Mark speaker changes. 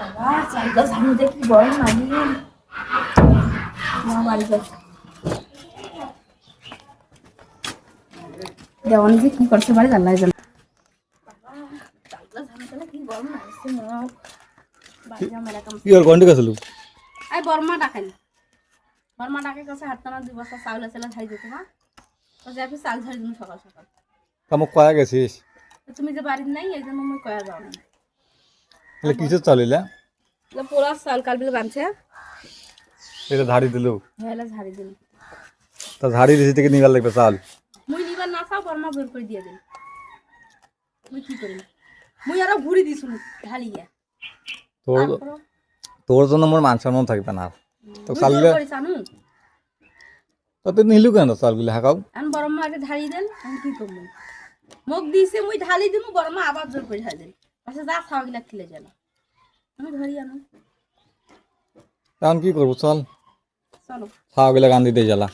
Speaker 1: বাবা চালটা ঝাড়ুতে কি গরম লাগে মা বাড়ি যাই দেওয়ানি যে কি করছে বাড়ি জানলাই জান বাড়ি
Speaker 2: আর কন্টি গেছিল
Speaker 1: আই বর্মা ডাকেন। বর্মা ডাকে কাছে হাতটা না দুই বস্তা চাউল আছে ঝাড়ি দিতে মা। কাছে আপনি চাল ঝাড়ি দিন সকাল সকাল।
Speaker 2: আমাক কয়া গেছিস।
Speaker 1: তুমি যে বাড়ির নাই এই জন্য মই কয়া যাও না
Speaker 2: তাহলে কিসের চালিলা
Speaker 1: পোড়া চাল কাল বিলে বানছে
Speaker 2: এটা ধাড়ি দিলো।
Speaker 1: হেলে ঝাড়ি দিন
Speaker 2: তা ধাড়ি দিছি থেকে নিবার লাগবে চাল?
Speaker 1: মুই নিবার না চাও বর্মা বের করে দিয়ে দিন। মুই কি করি? মুই আরও ঘুরি দিছু ঢালিয়া
Speaker 2: তোর তোর জন্য মোর মান সম্মান থাকবে না তো
Speaker 1: জানু
Speaker 2: তো তুই নিলু কেন চালগুলা হাঁকাও?
Speaker 1: এখন বর্মা আগে ঢালি দেন আমি কি করব? মোক দিছে মুই ঢালি দিমু বর্মা আবার জোর করে ঢালি দেন। পাশে যা খাওয়া গিলা খেলে গেল আমি ধরি আনো
Speaker 2: এখন কি করবো চল
Speaker 1: চলো
Speaker 2: খাওয়া গেলে গান দিতে জ্বালা